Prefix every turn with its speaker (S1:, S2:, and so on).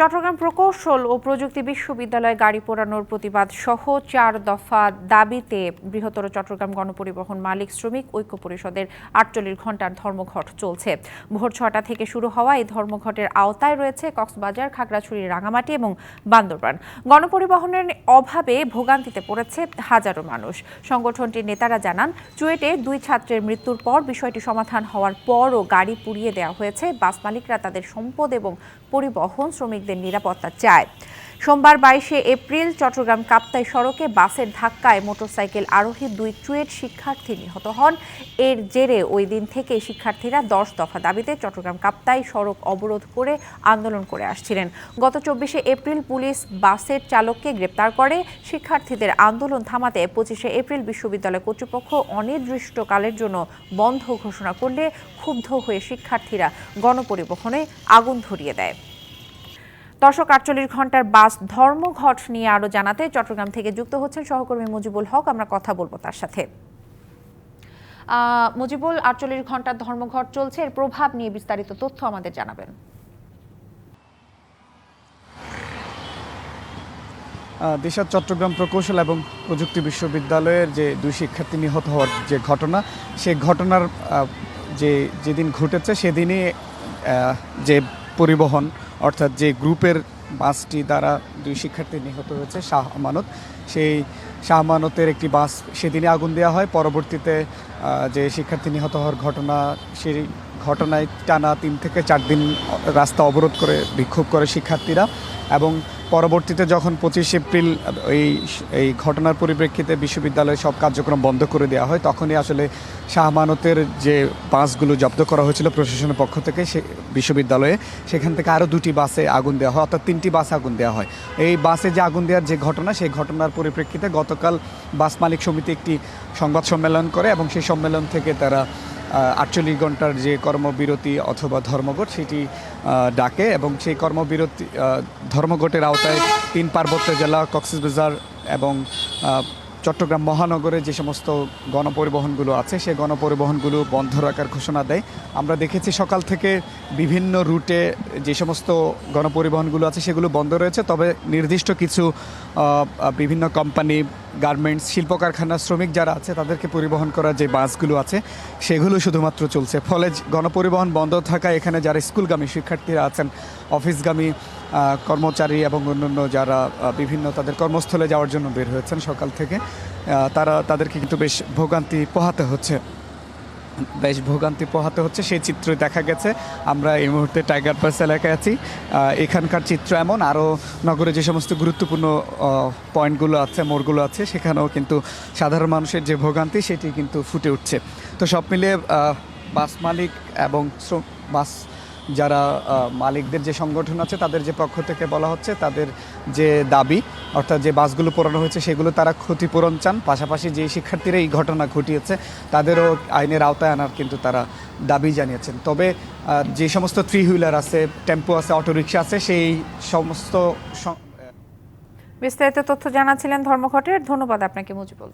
S1: চট্টগ্রাম প্রকৌশল ও প্রযুক্তি বিশ্ববিদ্যালয়ে গাড়ি পোড়ানোর প্রতিবাদ সহ চার দফা দাবিতে বৃহত্তর চট্টগ্রাম গণপরিবহন মালিক, শ্রমিক ঐক্য পরিষদের আটচল্লিশ ঘণ্টার ধর্মঘট চলছে। ভোর ছটা থেকে শুরু হওয়া এই ধর্মঘটের আওতায় রয়েছে কক্সবাজার, খাগড়াছড়ি, রাঙামাটি এবং বান্দরবান। গণপরিবহনের অভাবে ভোগান্তিতে পড়েছে হাজারো মানুষ। সংগঠনটির নেতারা জানান, চুয়েটে দুই ছাত্রের মৃত্যুর পর বিষয়টি সমাধান হওয়ার পরও গাড়ি পুড়িয়ে দেওয়া হয়েছে। বাস মালিকরা তাদের সম্পদ এবং পরিবহন শ্রমিকদের নিরাপত্তা চায়। সোমবার বাইশে এপ্রিল চট্টগ্রাম কাপ্তাই সড়কে বাসের ধাক্কায় মোটরসাইকেল আরোহী দুই চুয়েট শিক্ষার্থী নিহত হন। এর জেরে ওই দিন থেকে শিক্ষার্থীরা দশ দফা দাবিতে চট্টগ্রাম কাপ্তাই সড়ক অবরোধ করে আন্দোলন করে আসছিলেন। গত চব্বিশে এপ্রিল পুলিশ বাসের চালককে গ্রেপ্তার করে। শিক্ষার্থীদের আন্দোলন থামাতে পঁচিশে এপ্রিল বিশ্ববিদ্যালয় কর্তৃপক্ষ অনির্দিষ্টকালের জন্য বন্ধ ঘোষণা করলে ক্ষুব্ধ হয়ে শিক্ষার্থীরা গণপরিবহনে আগুন ধরিয়ে দেয়। দর্শক আটচল্লিশ ঘণ্টার বাস ধর্মঘট নিয়ে আরও জানাতে চট্টগ্রাম থেকে যুক্ত হচ্ছেন সহকর্মী মুজিবুল হক। আমরা কথা বলব তার সাথে। মুজিবুল আটচল্লিশ ঘণ্টার ধর্মঘট চলছে। এর প্রভাব নিয়ে বিস্তারিত তথ্য আমাদের জানাবেন।
S2: আহ, দিশা চট্টগ্রাম প্রকৌশল এবং প্রযুক্তি বিশ্ববিদ্যালয়ের যে দুই শিক্ষার্থী নিহত হওয়ার যে ঘটনা সেই ঘটনার যে যেদিন ঘটেছে সেদিনই যে পরিবহন, অর্থাৎ যে গ্রুপের বাসটি দ্বারা দুই শিক্ষার্থী নিহত হয়েছে, শাহ আমানত। সেই শাহ আমানতের একটি বাস সেদিনই আগুন দেওয়া হয়। পরবর্তীতে যে শিক্ষার্থী নিহত হওয়ার ঘটনা, সেই ঘটনায় টানা তিন থেকে চার দিন রাস্তা অবরোধ করে, বিক্ষোভ করে শিক্ষার্থীরা এবং পরবর্তীতে যখন পঁচিশ এপ্রিল, এই এই ঘটনার পরিপ্রেক্ষিতে বিশ্ববিদ্যালয়ের সব কার্যক্রম বন্ধ করে দেওয়া হয়, তখনই আসলে শাহমানতের যে বাসগুলো জব্দ করা হয়েছিল প্রশাসনের পক্ষ থেকে সে বিশ্ববিদ্যালয়ে, সেখান থেকে আরও দুটি বাসে আগুন দেওয়া হয়, অর্থাৎ তিনটি বাসে আগুন দেওয়া হয়। এই বাসে যে আগুন দেওয়ার যে ঘটনা, সেই ঘটনার পরিপ্রেক্ষিতে গতকাল বাস মালিক সমিতি একটি সংবাদ সম্মেলন করে এবং সেই সম্মেলন থেকে তারা আটচল্লিশ ঘণ্টার যে কর্মবিরতি অথবা ধর্মঘট সেটি ডাকে এবং সেই কর্মবিরতি ধর্মঘটের আওতায় তিন পার্বত্য জেলা, কক্সবাজার এবং চট্টগ্রাম মহানগরে যে সমস্ত গণপরিবহনগুলো আছে, সেই গণপরিবহনগুলো বন্ধ রাখার ঘোষণা দেয়। আমরা দেখেছি সকাল থেকে বিভিন্ন রুটে যে সমস্ত গণপরিবহনগুলো আছে, সেগুলো বন্ধ রয়েছে। তবে নির্দিষ্ট কিছু বিভিন্ন কোম্পানি, গার্মেন্টস শিল্প কারখানার শ্রমিক যারা আছে, তাদেরকে পরিবহন করার যে বাসগুলো আছে, সেগুলো শুধুমাত্র চলছে। ফলে গণপরিবহন বন্ধ থাকায় এখানে যারা স্কুলগামী শিক্ষার্থীরা আছেন, অফিসগামী কর্মচারী এবং অন্যান্য যারা বিভিন্ন তাদের কর্মস্থলে যাওয়ার জন্য বের হয়েছেন সকাল থেকে। তারা তাদেরকে কিন্তু বেশ ভোগান্তি পোহাতে হচ্ছে। বেশ ভোগান্তি পোহাতে হচ্ছে, সেই চিত্র দেখা গেছে। আমরা এই মুহূর্তে টাইগার পাস এলাকায় আছি। এখানকার চিত্র এমন, আরও নগরে যে সমস্ত গুরুত্বপূর্ণ পয়েন্টগুলো আছে, মোড়গুলো আছে, সেখানেও কিন্তু সাধারণ মানুষের যে ভোগান্তি, সেটি কিন্তু ফুটে উঠছে। তো সব মিলিয়ে বাস মালিক এবং বাস যারা মালিকদের যে সংগঠন আছে, তাদের যে পক্ষ থেকে বলা হচ্ছে, তাদের যে দাবি, অর্থাৎ যে বাসগুলো পোড়ানো হয়েছে, সেগুলো তারা ক্ষতিপূরণ চান। পাশাপাশি যে শিক্ষার্থীরা এই ঘটনা ঘটিয়েছে, তাদেরও আইনের আওতায় আনার কিন্তু তারা দাবি জানিয়েছেন। তবে যে সমস্ত থ্রি হুইলার আছে টেম্পো আছে অটোরিকশা আছে, সেই সমস্ত
S1: বিস্তারিত তথ্য জানাচ্ছিলেন ধর্মঘটের। ধন্যবাদ আপনাকে মুজিবুল।